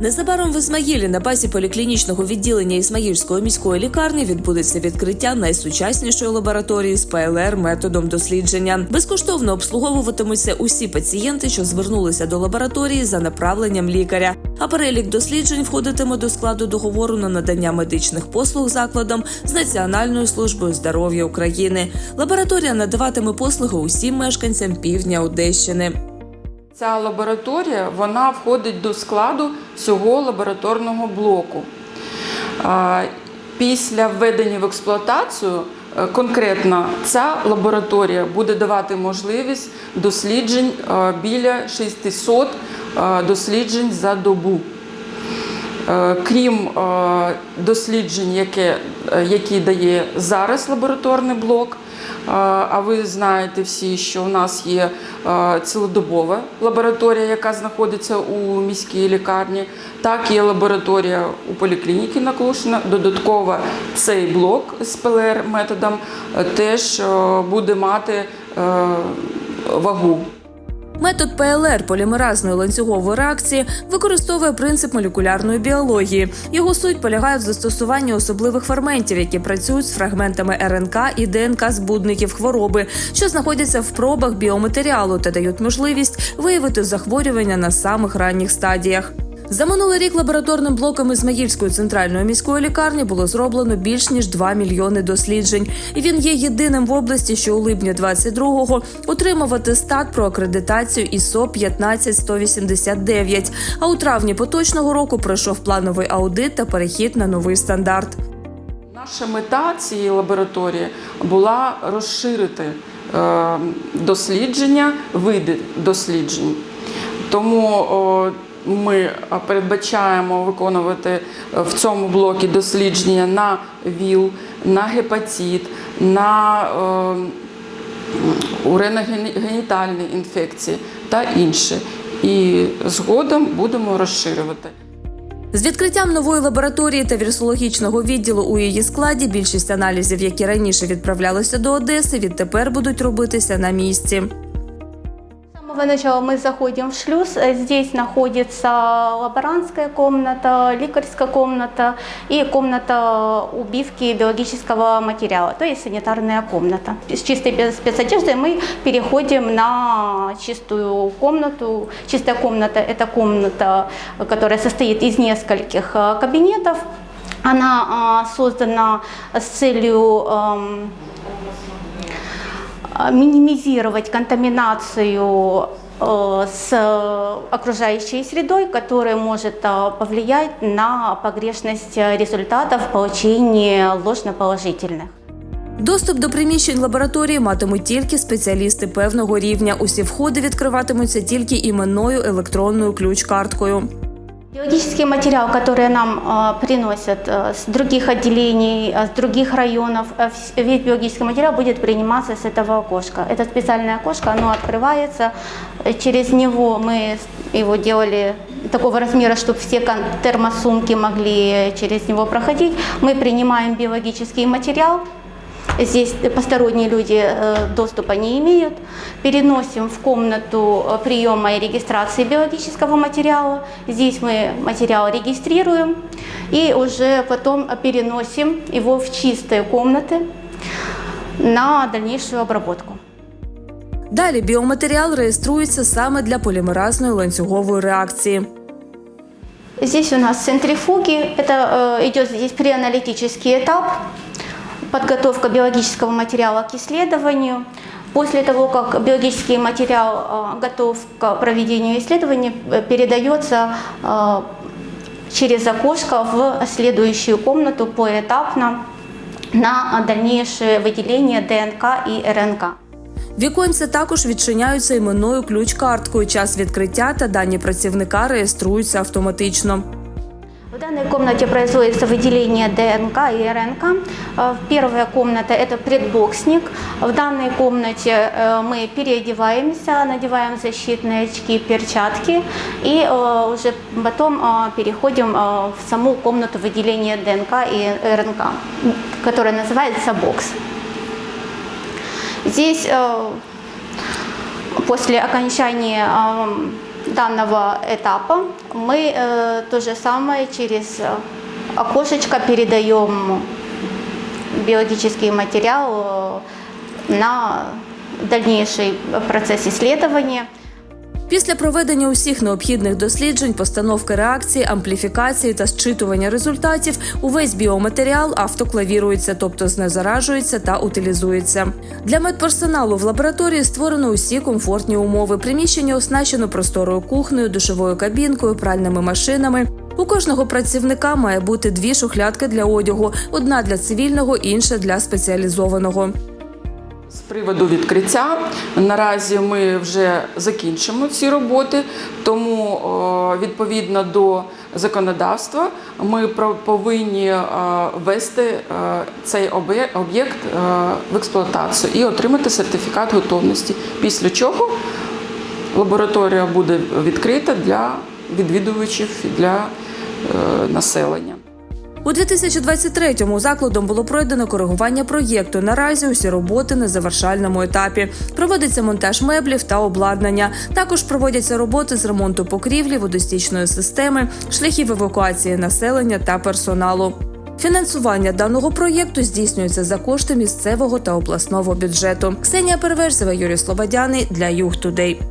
Незабаром в Ізмаїлі на базі поліклінічного відділення Ізмаїльської міської лікарні відбудеться відкриття найсучаснішої лабораторії з ПЛР методом дослідження. Безкоштовно обслуговуватимуться усі пацієнти, що звернулися до лабораторії за направленням лікаря. А перелік досліджень входитиме до складу договору на надання медичних послуг закладам з Національною службою здоров'я України. Лабораторія надаватиме послуги усім мешканцям півдня Одещини. Ця лабораторія вона входить до складу всього лабораторного блоку. Після введення в експлуатацію е, конкретно ця лабораторія буде давати можливість досліджень е, біля 600 е, досліджень за добу. Е, Крім е, досліджень, яке, е, які дає зараз лабораторний блок, а ви знаєте всі, що у нас є цілодобова лабораторія, яка знаходиться у міській лікарні, так є лабораторія у поліклініки Наклушина. Додатково цей блок з ПЛР методом теж буде мати вагу. Метод ПЛР полімеразної ланцюгової реакції використовує принцип молекулярної біології. Його суть полягає в застосуванні особливих ферментів, які працюють з фрагментами РНК і ДНК збудників хвороби, що знаходяться в пробах біоматеріалу та дають можливість виявити захворювання на самих ранніх стадіях. За минулий рік лабораторним блоком Ізмаїльської центральної міської лікарні було зроблено більш ніж 2 мільйони досліджень. І він є єдиним в області, що у липні 22-го отримав атестат про акредитацію ISO 15189, А у травні поточного року пройшов плановий аудит та перехід на новий стандарт. Наша мета цієї лабораторії була розширити е, дослідження, види досліджень. Тому ми передбачаємо виконувати е, в цьому блокі дослідження на ВІЛ, на гепатит, на е, уриногенітальні інфекції та інше. І згодом будемо розширювати. З відкриттям нової лабораторії та вірусологічного відділу у її складі більшість аналізів, які раніше відправлялися до Одеси, відтепер будуть робитися на місці. Самого начала мы заходим в шлюз. Э, Здесь находится лаборантская комната, лекарская комната и комната убивки биологического материала, то есть санитарная комната. С чистой спецодеждой мы переходим на чистую комнату. Чистая комната – это комната, которая состоит из нескольких э, кабинетов. Она а, создана с целью эм, минимизировать контаминацию э, с окружающей средой, которая может а, повлиять на погрешность э, результатов получения ложноположительных. Доступ до приміщень лабораторії матимуть тільки спеціалісти певного рівня. Усі входи відкриватимуться тільки іменною електронною ключ-карткою. Биологический материал, который нам э, приносят э, с других отделений, э, с других районов, э, вс- весь биологический материал будет приниматься с этого окошка. Это специальное окошко, оно открывается. Э, Через него мы с- его делали такого размера, чтобы все кон- термосумки могли через него проходить. Мы принимаем биологический материал, Здесь посторонние люди э, доступа не имеют. Переносим в комнату э, приема и регистрации биологического материала. Здесь мы материал регистрируем и уже потом переносим его в чистые комнаты на дальнейшую обработку. Далі біоматеріал реєструється саме для полімеразної ланцюгової реакції. Здесь у нас центрифуги. Это э, идет здесь преаналитический этап, подготовка биологического материала к исследованию. После того, как биологический материал э, готов к проведению исследований, э, передается э, через окошко в следующую комнату поэтапно на дальнейшее выделение ДНК и РНК. Віконці також відчиняються іменною ключ-карткою. Час відкриття та дані працівника реєструються автоматично. В данной комнате производится выделение ДНК и РНК. Э, Первая комната – это предбоксник. В данной комнате э, мы переодеваемся, надеваем защитные очки, перчатки и э, уже потом переходим в саму комнату выделения ДНК и РНК, которая называется бокс. Здесь после окончания данного этапа мы э, то же самое через э, окошечко передаем биологический материал э, на дальнейший процесс исследования. Після проведення усіх необхідних досліджень, постановки реакції, ампліфікації та зчитування результатів, увесь біоматеріал автоклавірується, тобто знезаражується та утилізується. Для медперсоналу в лабораторії створено усі комфортні умови. Приміщення оснащено просторою кухнею, душовою кабінкою, пральними машинами. У кожного працівника має бути дві шухлядки для одягу: одна для цивільного, інша для спеціалізованого. Приводу відкриття наразі ми вже закінчимо ці роботи, тому відповідно до законодавства ми повинні е, ввести е, цей об'єкт е, в експлуатацію і отримати сертифікат готовності. Після чого лабораторія буде відкрита для відвідувачів і для е, населення. У 2023-му закладом було пройдено коригування проєкту. Наразі усі роботи на завершальному етапі. Проводиться монтаж меблів та обладнання. Також проводяться роботи з ремонту покрівлі, водостічної системи, шляхів евакуації населення та персоналу. Фінансування даного проєкту здійснюється за кошти місцевого та обласного бюджету. Ксенія Переверзева, Юрій Слободяний для Юг Тудей.